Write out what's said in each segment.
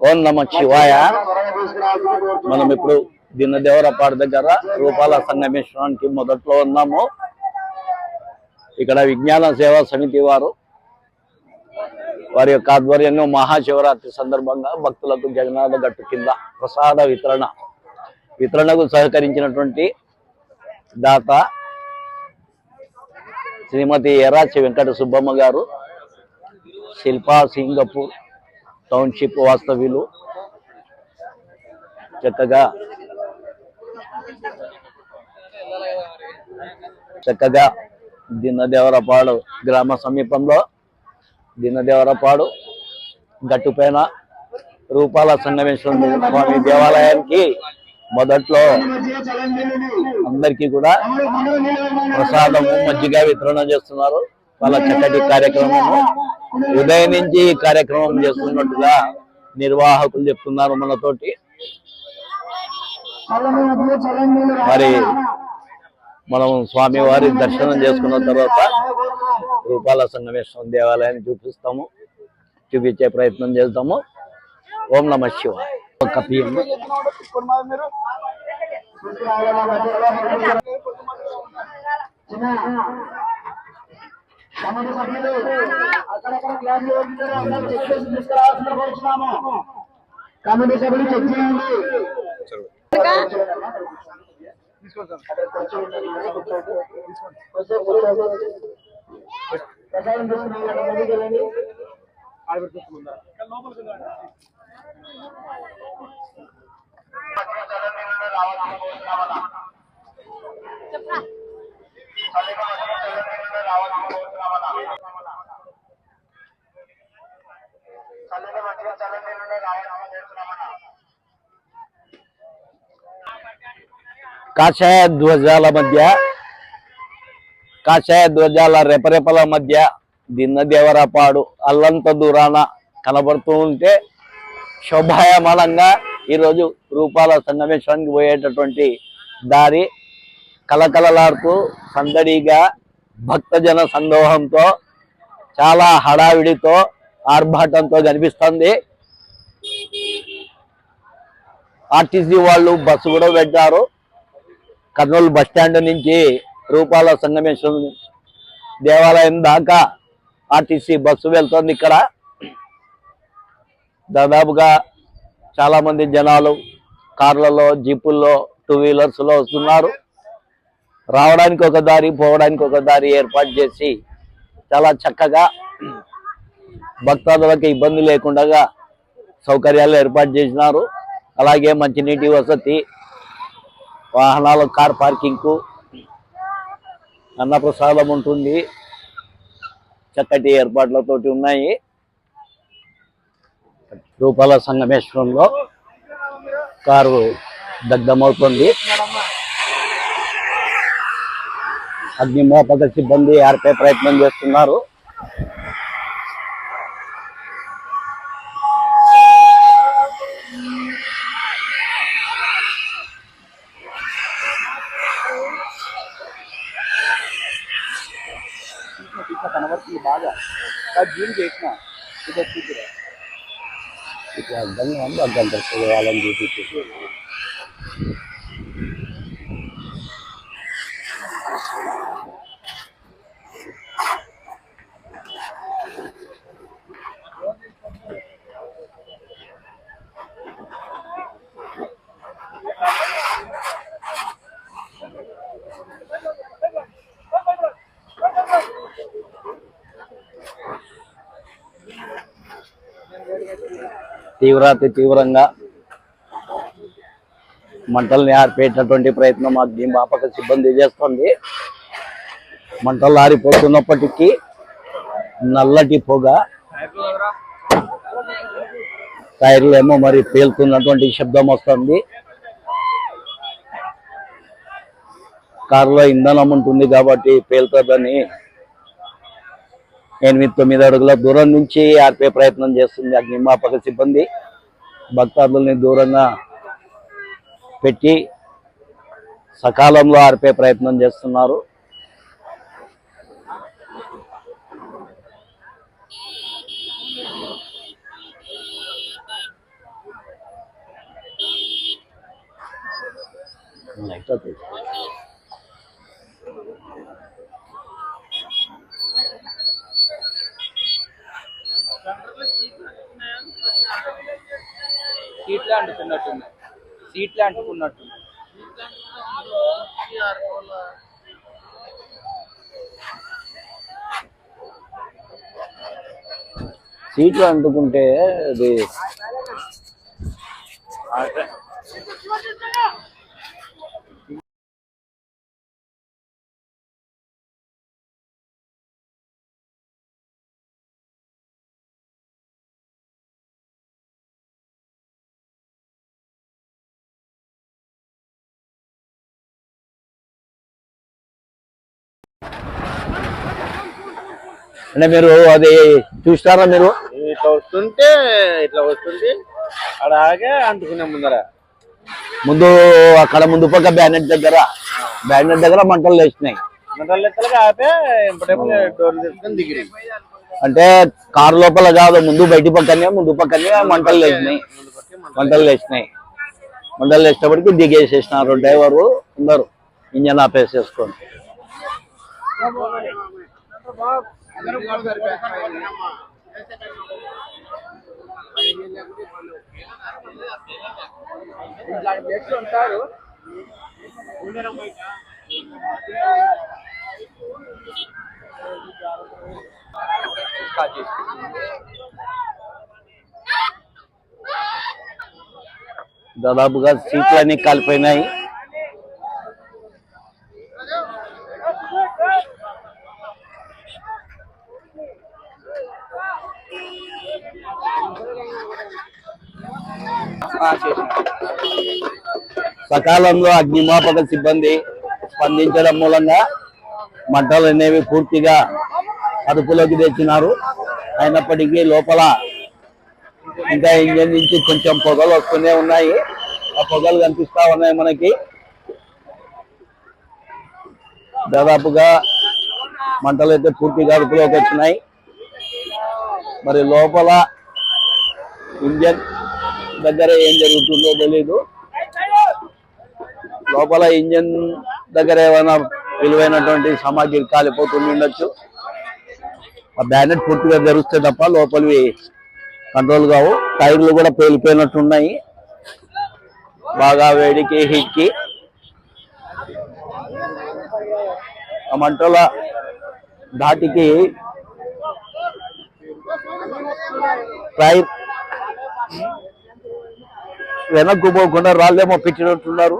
ఓం నమ శివాయ. మనం ఇప్పుడు దినదేవరపాడు దగ్గర రూపాల సంగమేశ్వరానికి మొదట్లో ఉన్నాము. ఇక్కడ విజ్ఞాన సేవా సమితి వారు వారి యొక్క ఆధ్వర్యంలో మహాశివరాత్రి సందర్భంగా భక్తులకు జగన్నాథ గట్టు కింద ప్రసాద వితరణ వితరణకు సహకరించినటువంటి దాత శ్రీమతి ఎరాచి వెంకట సుబ్బమ్మ గారు శిల్పా సింగపూర్ టౌన్షిప్ వాస్తవ్యులు. చక్కగా చక్కగా దిన్నదేవరపాడు గ్రామ సమీపంలో దిన్నదేవరపాడు గట్టుపైన రూపాల సంగమేశ్వర స్వామి దేవాలయానికి మొదట్లో అందరికీ కూడా ప్రసాదము మజ్జిగ వితరణ చేస్తున్నారు. వాళ్ళ చక్కటి కార్యక్రమము ఉదయం నుంచి ఈ కార్యక్రమం చేస్తున్నట్టుగా నిర్వాహకులు చెప్తున్నారు మనతోటి. మరి మనం స్వామివారి దర్శనం చేసుకున్న తర్వాత రూపాల సంగమేశ్వరం దేవాలయాన్ని చూపిస్తాము చూపించే ప్రయత్నం చేద్దాము. ఓం నమ శివ పిఎం కమిటీ సభ్యులు అక్కడక్కడ చేసి తీసుకురావాల్సిన కోరుతున్నాము కమిటీ సభ్యులు చెక్ చేయండి. ప్రసాదం తీసుకున్నాం కదా, కాషాయ ధ్వజాల మధ్య కాషాయ ధ్వజాల రెపరెపల మధ్య దిన్నదేవరపాడు అల్లంత దూరాన కనబడుతూ ఉంటే శోభాయమానంగా ఈరోజు రూపాల సంగమేశ్వరానికి పోయేటటువంటి దారి కలకలలాడుతూ సందడిగా భక్తజన సందోహంతో చాలా హడావిడితో ఆర్భాటంతో కనిపిస్తుంది. ఆర్టీసీ వాళ్ళు బస్సు కూడా పెట్టారు. కర్నూలు బస్ స్టాండ్ నుంచి రూపాల సంగమేశ్వరం దేవాలయం దాకా ఆర్టీసీ బస్సు వెళ్తుంది ఇక్కడ. దాదాపుగా చాలా మంది జనాలు కార్లలో జీపుల్లో టూ వీలర్స్లో వస్తున్నారు. రావడానికి ఒక దారి పోవడానికి ఒక దారి ఏర్పాటు చేసి చాలా చక్కగా భక్తాదులకు ఇబ్బంది లేకుండా సౌకర్యాలు ఏర్పాటు చేసినారు. అలాగే మంచినీటి వసతి వాహనాల కార్ పార్కింగ్కు అన్నప్రసాదం ఉంటుంది. చక్కటి ఏర్పాట్లతోటి ఉన్నాయి. రూపాల సంగమేశ్వరంలో కారు దగ్ధమవుతుంది. అగ్నిమాపక సిబ్బంది ఆర్పే ప్రయత్నం చేస్తున్నారు. కనబడుతుంది బాగా జూమ్ చేసిన ఇది చూపిరా ఇట్లా అర్థంగా ఉంది అర్థం వాళ్ళని చూపించేసి. తీవ్రాతి తీవ్రంగా మంటల్ని ఆర్పేటటువంటి ప్రయత్నం అగ్నిమాపక సిబ్బంది చేస్తుంది. మంటలు ఆరిపోతున్నప్పటికీ నల్లటి పొగ టైర్లు ఏమో మరి పేలుతున్నటువంటి శబ్దం వస్తుంది. కారులో ఇంధనం ఉంటుంది కాబట్టి పేలుతుందని ఎనిమిది తొమ్మిది అడుగుల దూరం నుంచి ఆర్పే ప్రయత్నం చేస్తుంది అగ్నిమాపక సిబ్బంది. భక్తాదుల్ని దూరంగా పెట్టి సకాలంలో ఆర్పే ప్రయత్నం చేస్తున్నారు. సీట్లే అంటుకున్నట్టుంది సీట్లే అంటుకున్నట్టు సీట్లు అంటుకుంటే అది అంటే మీరు అది చూస్తారా మీరు? ఇట్లా వస్తుంటే ఇట్లా వస్తుంది. అలాగే అంటుకునే ముందర. ముందు అక్కడ ముందు పక్క బ్యానెట్ దగ్గర. బ్యానెట్ దగ్గర మంటలు లేచినాయి. మంటలు లెక్కలుగా ఆపే ఇంపటేపు డోర్లు తీసుకొని దిగిరి. అంటే కారు లోపల కాదు ముందు బయటి పక్కనే ముందు పక్కనే మంటలు లేచినాయి. మంటలు లేచినాయి. మంటలు లేచినప్పటికీ దిగేసేసినారు డ్రైవరు. అందరు ఇంజన్ ఆపేసేసుకొని ఉంటారు దాదాపుగా సీట్లన్నీ కాలిపోయినాయి సకాలంలో అగ్నిమాపక సిబ్బంది స్పందించడం మూలంగా మంటలు అనేవి పూర్తిగా అదుపులోకి తెచ్చినారు. అయినప్పటికీ లోపల ఇంకా ఇంజన్ నుంచి కొంచెం పొగలు వస్తూనే ఉన్నాయి. ఆ పొగలు కనిపిస్తా ఉన్నాయి మనకి. దాదాపుగా మంటలు అయితే పూర్తిగా అదుపులోకి వచ్చినాయి. మరి లోపల ఇంజన్ దగ్గర ఏం జరుగుతుందో తెలీదు. లోపల ఇంజన్ దగ్గర ఏమైనా విలువైనటువంటి సామాగ్రి కాలిపోతుంది ఉండొచ్చు. ఆ బ్యానెట్ పూర్తిగా తెరిస్తే తప్ప లోపలివి కంట్రోల్ కావు. టైర్లు కూడా పేలిపోయినట్టున్నాయి. బాగా వేడికి హిక్కి ఆ మంటల ధాటికి టైర్ వెనక్కు పోకుండా రాళ్ళేమో పెట్టినట్టున్నారు.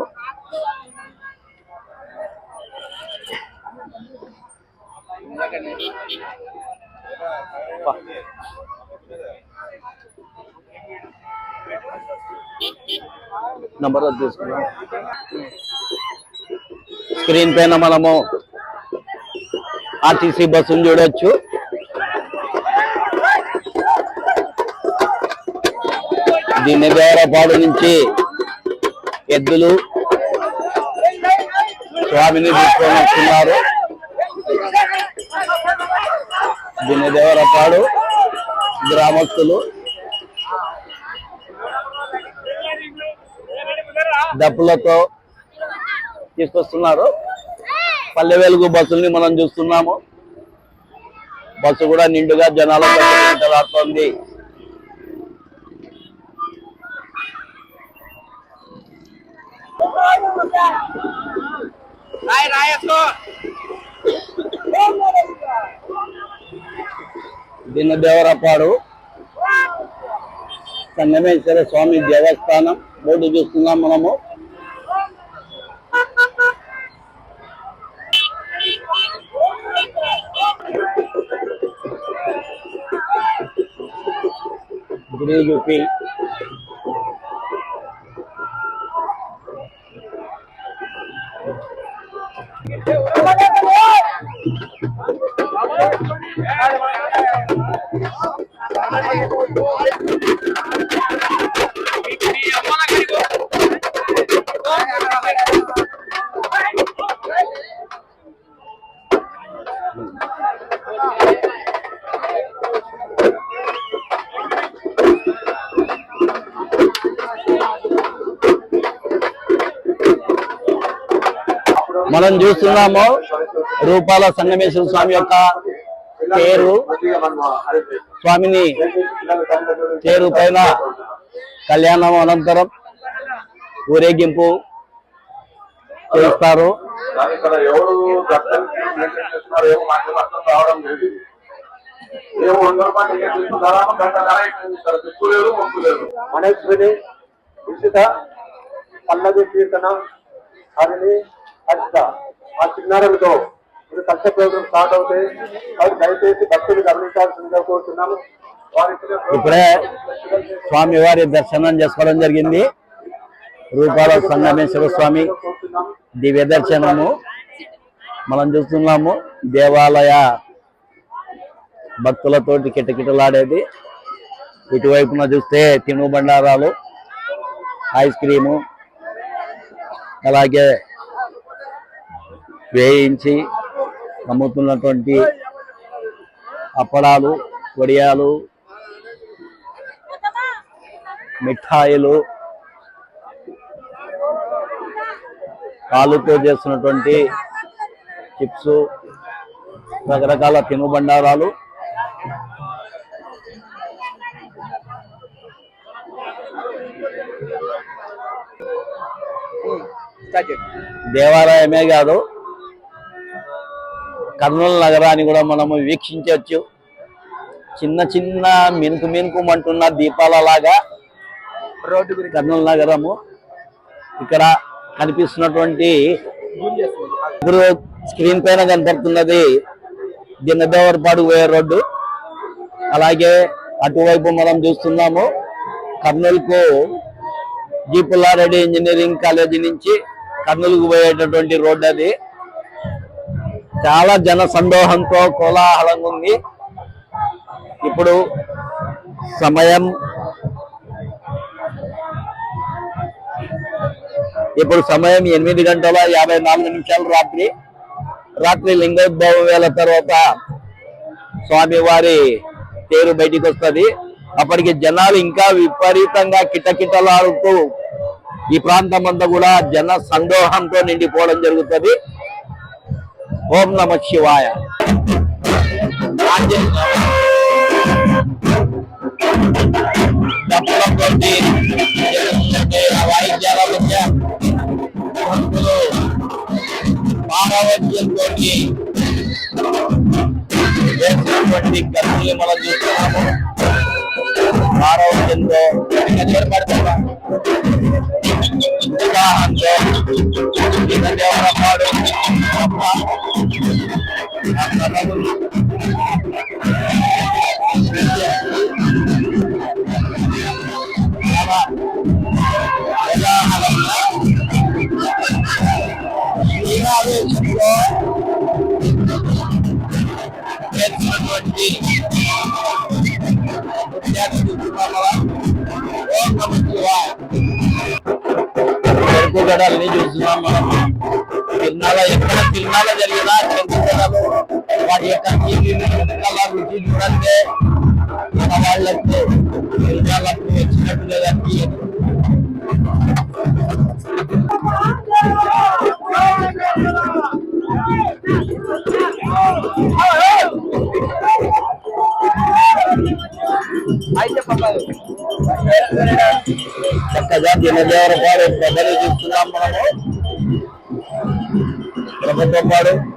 నంబర్ తీసుకున్నాం. స్క్రీన్ పైన మనము ఆర్టీసీ బస్సును చూడొచ్చు. దీని దేవరపాడు నుంచి ఎద్దులు స్వామిని తీసుకొని వస్తున్నారు. దీని దేవరపాడు గ్రామస్తులు. డప్పులతో తీసుకొస్తున్నారు. పల్లె వెలుగు బస్సుల్ని మనం చూస్తున్నాము. బస్సు కూడా నిండుగా జనాలు కట్టలాడుతోంది రాయ రాయస్సు దీని దేవరపాడు. సంగమేశ్వర స్వామి దేవస్థానం. బోర్డు చూస్తున్నాం మనము. గురి చూపి మనం చూస్తున్నాము రూపాల సంగమేశ్వర స్వామి యొక్క తేరు స్వామిని తేరు పైన కళ్యాణం అనంతరం ఊరేగింపు చేస్తారు. ఎవరు మనేశ్వరి ఉచిత పల్లవి కీర్తన హరిణి హర్ష ఆ చిన్నారులతో ఇది కష్ట ప్రోగ్రాం స్టార్ట్ అవుతాయి అది దయచేసి భక్తులు గమనించాల్సిందిగా కోరుతున్నాము. వారికి ఇప్పుడే స్వామివారి దర్శనం చేసుకోవడం జరిగింది. రూపాల సంగమేశ్వర స్వామి దివ్య దర్శనము. మనం చూస్తున్నాము దేవాలయ భక్తులతోటి కిటకిటలాడేది. ఇటువైపున చూస్తే తినుబండారాలు ఐస్ క్రీము అలాగే వేయించి అమ్ముతున్నటువంటి అప్పడాలు వడియాలు మిఠాయిలు పాలుతో చేస్తున్నటువంటి చిప్స్ రకరకాల తినుబండారాలు. దేవాలయమే కాదు కర్నూలు నగరాన్ని కూడా మనము వీక్షించవచ్చు. చిన్న చిన్న మినుకు మినుకుమంటున్న దీపాల లాగా కర్నూలు నగరము ఇక్కడ కనిపిస్తున్నటువంటి ఇప్పుడు స్క్రీన్ పైన కనపడుతున్నది దిన్నదేవరపాడు పోయే రోడ్డు. అలాగే అటువైపు మనం చూస్తున్నాము కర్నూలుకు జీ పుల్లారెడ్డి ఇంజనీరింగ్ కాలేజీ నుంచి కర్నూలుకు పోయేటటువంటి రోడ్డు అది. చాలా జన సందోహంతో కోలాహలంగా ఉంది. ఇప్పుడు సమయం. ఇప్పుడు సమయం ఎనిమిది గంటల యాభై నాలుగు నిమిషాలు రాత్రి. రాత్రి లింగోద్భవం వేల తర్వాత స్వామివారి తేరు బయటికి వస్తుంది. అప్పటికి జనాలు ఇంకా విపరీతంగా కిటకిటలాడుతూ ఈ ప్రాంతం అంతా కూడా జన సందోహంతో నిండిపోవడం జరుగుతుంది. ఓం నమ శివాయ డప్పులతోటి, జరుగుతుంటే ఆ వాయిద్యాల మధ్య భక్తులు పారవత్యంతో వేసినటువంటి గర్భులు మనం చూస్తున్నాము పారవత్యంతో ఏర్పడుతున్నా ವಿವಾಹಕ್ಕೆ ದೇವರ ಪಾಡು Thank you. చూస్తున్నాం ఓం నమ శివాయ చెరుకు గడల్ని చూస్తున్నాం మనం తిరునాల ఎక్కడ తిరునాల జరిగినా చెరుకు గడలు వాటి యొక్క చక్కగా దినదేవర పాడు ప్రజలు చూస్తున్నాం మనము ప్రభుత్వం పాడు దీన్ని